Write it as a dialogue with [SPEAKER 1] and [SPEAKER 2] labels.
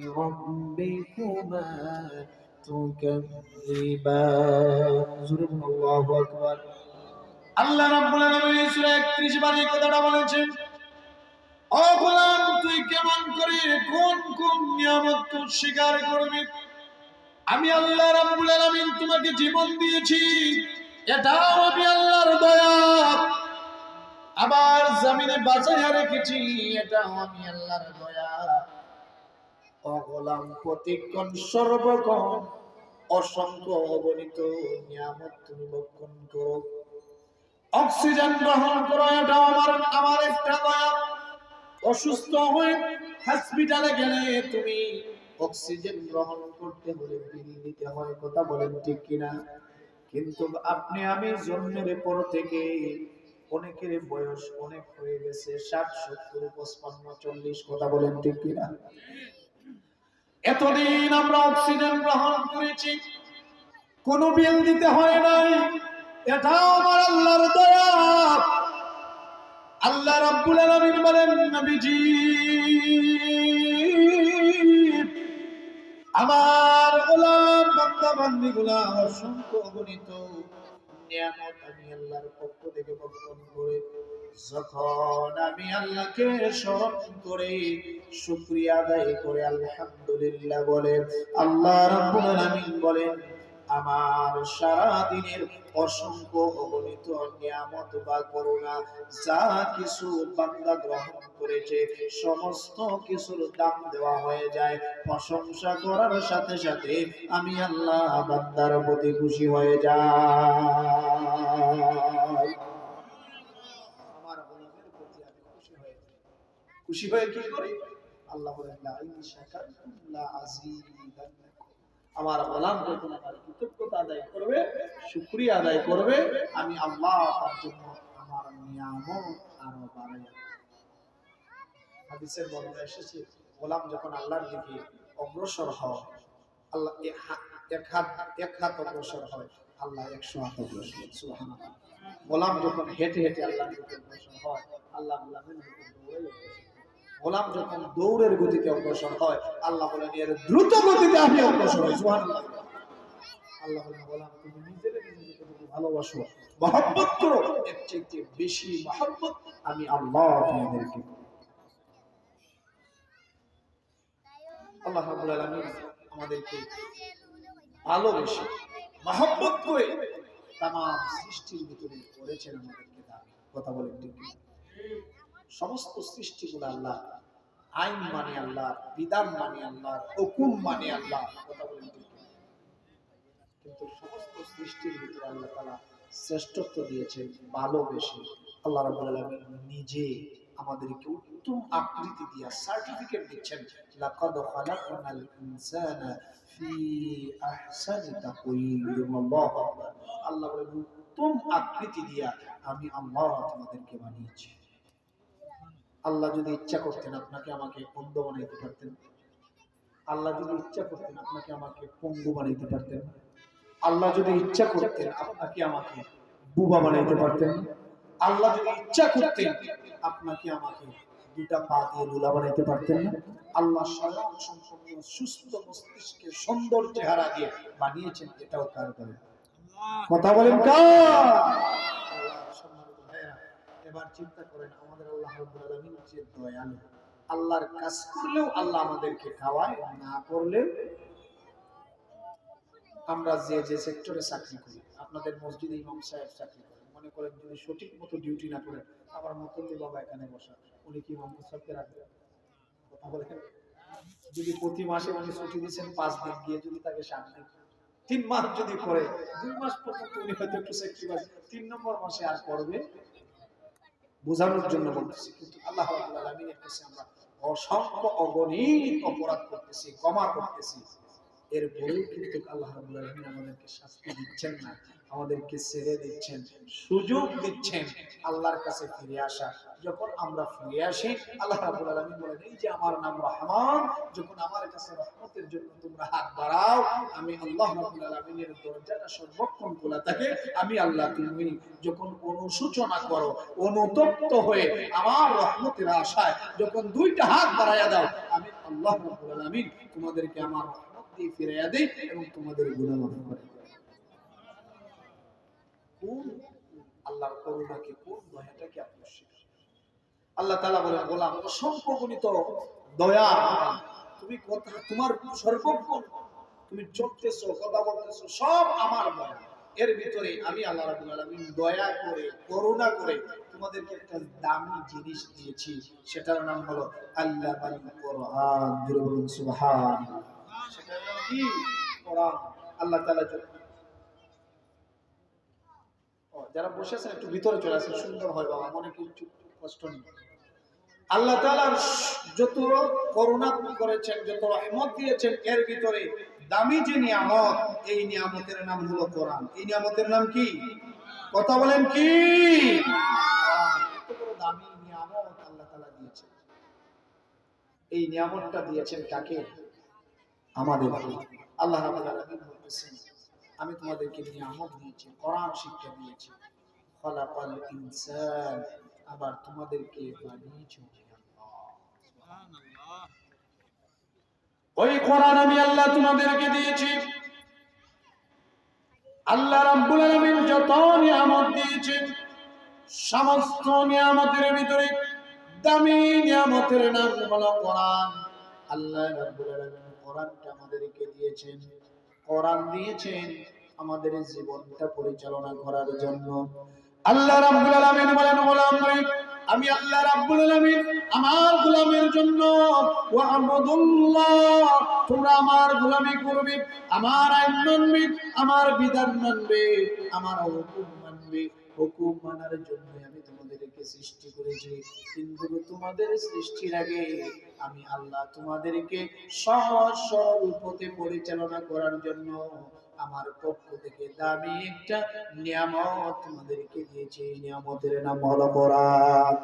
[SPEAKER 1] ربكما تكذبان زرب الله أكبر আল্লাহ রাব্বুল আলামিন সূরা 31 বার এই কথাটা বলেছেন ও গোলাম তুই কেমন করে কোন কোন নিয়ামত তুই স্বীকার করবি আমি আল্লাহ রাব্বুল আলামিন তোমাকে জীবন দিয়েছি এটাও আমি আল্লাহর দয়া আবার জমিনে বাঁচাইয়া রেখেছি এটাও আমি আল্লাহর দয়া ও গোলাম প্রতিক্ষণ সর্বক্ষণ অসংখ্য অগণিত নিয়ামত তুমি ভক্ষণ করো। অক্সিজেন গ্রহণ করো, এটা আমার আমার একটা দয়া। অসুস্থ হয়ে হসপিটালে গেলে তুমি অক্সিজেন গ্রহণ করতে হলে বিল দিতে হয়, কথা বলেন ঠিক কিনা? কিন্তু আপনি আমি জন্মের পর থেকে অনেকের বয়স অনেক হয়ে গেছে, ষাট, সত্তর, পঁচপান্ন, চল্লিশ, কথা বলেন ঠিক কিনা? এতদিন আমরা অক্সিজেন গ্রহণ করেছি। কোনো বিল দিতে হয় নাই। এটাও আমার আল্লাহর দয়া। আল্লাহ রাব্বুল আলামিন বলেন, নবীজি, আমার গোলাম বান্দা বান্দিগুলা অসংখ্য অগণিত নিয়ামত আমি আল্লাহর পক্ষ থেকে বর্তন করে যখন আমি আল্লাহকে স্মরণ করে, শুকরিয়া আদায় করে আলহামদুলিল্লাহ বলে আল্লাহ রাব্বুল আলামিন বলেন, আমার সারা দিনের অসংখ্য অগণিত নিয়ামত বা করুণা যা কিছু বান্দা গ্রহণ করেছে, সমস্ত কিছুর দাম দেওয়া হয়ে যায়। প্রশংসা করার সাথে সাথে আমি আল্লাহ বান্দার প্রতি খুশি হয়ে যাই আমার গোলামের প্রতি আমি খুশি হয়ে যাই খুশি হয়ে কি করি? আল্লাহ আমার গোলাম যখন আমার কৃতজ্ঞতা আদায় করবে, শুকরিয়া আদায় করবে, আমি আল্লাহ তার জন্য আমার নিয়ামত আরও বাড়াই হাদিসের বর্ণনা এসেছে, গোলাম যখন আল্লাহর দিকে অগ্রসর হয়, আল্লাহ এক হাত এক হাত অগ্রসর হয়, আল্লাহ একশো হাত অগ্রসর গোলাম যখন হেঁটে হেঁটে আল্লাহর দিকে অগ্রসর হয়, আল্লাহ। গোলাম যখন দৌড়ের গতিতে অগ্রসর হয়, আল্লাহ বলেন এর দ্রুত গতিতে আমি অগ্রসর হই সুবহানাল্লাহ। আল্লাহ বলেন গোলাম, তুমি নিজের ভালোবাসো। মহব্বত করো। এর চাইতে বেশি মহব্বত আমি আল্লাহ তোমাদেরকে আল্লাহ রাব্বুল আলামিন আমাদেরকে ভালোবেসে, মহব্বত করে তাম সৃষ্টির ভিতরে করেছেন আমাদেরকে। দাবি কথা বলেন ঠিক? সমস্ত সৃষ্টিগুলো আল্লাহ। আইন মানে আল্লাহ, বিধান মানে আল্লাহ হুকুম মানে আল্লাহ, কথা বলেন কিন্তু সমস্ত সৃষ্টির ভিতরে আল্লাহ তাআলা শ্রেষ্ঠত্ব দিয়েছেন, ভালোবেসে। আল্লাহ রাব্বুল আলামিন নিজে আমাদেরকে উত্তম আকৃতি দিয়া সার্টিফিকেট দিচ্ছেন, লাকাদ খালাকনাল ইনসানা ফি আহসানি তাকওয়িম আল্লাহ বলেন, উত্তম আকৃতি দিয়া আমি আল্লাহ তোমাদেরকে বানিয়েছি। আল্লাহ যদি ইচ্ছা করতেন আপনাকে আমাকে অন্ধ বানাইতে পারতেন। আল্লাহ যদি ইচ্ছা করতেন আপনাকে আমাকে পঙ্গু বানাইতে পারতেন। আল্লাহ যদি ইচ্ছা করতেন আপনাকে আমাকে বুবা বানাইতে পারতেন। আল্লাহ যদি ইচ্ছা করতেন আপনাকে আমাকে দুটা পা দিয়ে লুলা বানাইতে পারতেন। না আল্লাহ স্বয়ং সম্পূর্ণ সুস্থ মস্তিষ্কে সুন্দর চেহারা দিয়ে বানিয়েছেন, এটাও কার কথা বলেন কার? এবার চিন্তা করেন, আমাদের আল্লাহ দয়ালু। আল্লাহর কাজ করলেও আল্লাহ আমাদেরকে খাওয়ায়, না করলেও আমরা যে যে সেক্টরে চাকরি করি, আপনাদের মসজিদে ইমাম সাহেব চাকরি করেন, মনে করেন যদি সঠিক মতো ডিউটি না করেন আমার মতল্লি বাবা এখানে বসা, উনি কি ইমাম সাহেবকে রাখবেন? কথা বলেন। যদি প্রতি মাসে উনি ছুটি দিচ্ছেন, পাঁচ দিন গিয়ে যদি তাকে সাত তিন মাস যদি করে, দুই মাস পর্যন্ত উনি হয়তো একটু স্যাক্রিফাইস তিন নম্বর মাসে আর করবে বোঝানোর জন্য বলতেছি, কিন্তু আল্লাহ আল্লাহ আমি কাছে আমরা অসংখ্য অগণিত অপরাধ করতেছি, ক্ষমা করতেছি। এরপরেও কিন্তু আল্লাহ রাব্বুল আলামিন আমাদেরকে শাস্তি দিচ্ছেন না, আমাদেরকে ছেড়ে দিচ্ছেন, সুযোগ দিচ্ছেন আল্লাহর কাছে ফিরে আসা। যখন আমরা ফিরে আসি, আল্লাহ রাব্বুল আলামিন বলেন, এই যে আমার নাম রহমান, যখন আমার কাছে রহমতের জন্য তোমরা হাত বাড়াও, আমি আল্লাহ রাব্বুল আলামিনের দরজাটা সর্বক্ষণ খোলা থাকে, আমি আল্লাহ তুমি যখন অনুসূচনা করো, অনুতপ্ত হয়ে আমার রহমতের আশায় যখন দুইটা হাত বাড়াইয়া দাও, আমি আল্লাহ রাব্বুল আলামিন তোমাদেরকে আমার দিয়ে ফিরাইয়া দেই এবং তোমাদের মাফ করে। কোন আল্লাহর করুণাকে কোন দয়াটাকে আপনি আল্লাহ তালা গোলাম অসংখ্য দয়া তুমি কথা, তোমার তুমি কথা বলতেছো, সব আমার দয়া। এর ভিতরে আমি আল্লাহ রাব্বুল আলামিন দয়া করে, করুণা করে তোমাদেরকে একটা দামি জিনিস দিয়েছি। সেটার নাম হলো আল্লাহ আল কোরআন। যারা বসে আছেন একটু ভিতরে চলে আসেন, সুন্দর হয় বাবা, মনে কিছু কষ্ট নেই। আল্লাহ যত করুণা করেছেন, যত দিয়েছেন, এর ভিতরে দামি যে নিয়ামত, এই নিয়ামতের নাম হলো কোরআন। এই নিয়ামতের নাম কি? কথা বলেন কি? দামি এই নিয়ামতটা দিয়েছেন কাকে? আমাদের আল্লাহ বলতেছেন, আমি তোমাদেরকে নিয়ামত দিয়েছি, কোরআন শিক্ষা দিয়েছি। খলাকাল ইনসান, আবার তোমাদেরকে বানিয়েছি ওই কোরআন আমি আল্লাহ তোমাদেরকে দিয়েছি। আল্লাহ রাব্বুল আলামিন যত নিয়ামত সমস্ত নিয়ামতের ভিতরে দামি নিয়ামতের নাম হলো কোরআন। আল্লাহ রাব্বুল আলামিন কোরআনটা আমাদেরকে দিয়েছেন। কোরআন দিয়েছেন আমাদের জীবনটা পরিচালনা করার জন্য। আল্লাহ রাব্বুল আলামিন বলেন, গোলাম আমি আল্লাহ রাব্বুল আলামিন আমার গোলামের জন্য ওয়াবুদুল্লাহ, তোমরা আমার গোলামি করবে, আমার আইন মানবে, আমার বিধান মানবে, আমার হুকুম মানবে। হুকুম মানার জন্য আমি তোমাদেরকে সৃষ্টি করেছি। কিন্তু তোমাদের সৃষ্টির আগে আমি আল্লাহ তোমাদেরকে সহজ সরল পথে পরিচালনা করার জন্য আমার পক্ষ থেকে দামি একটা নিয়ামত তোমাদেরকে দিয়েছি। নিয়ামতের নাম হলো কোরআন।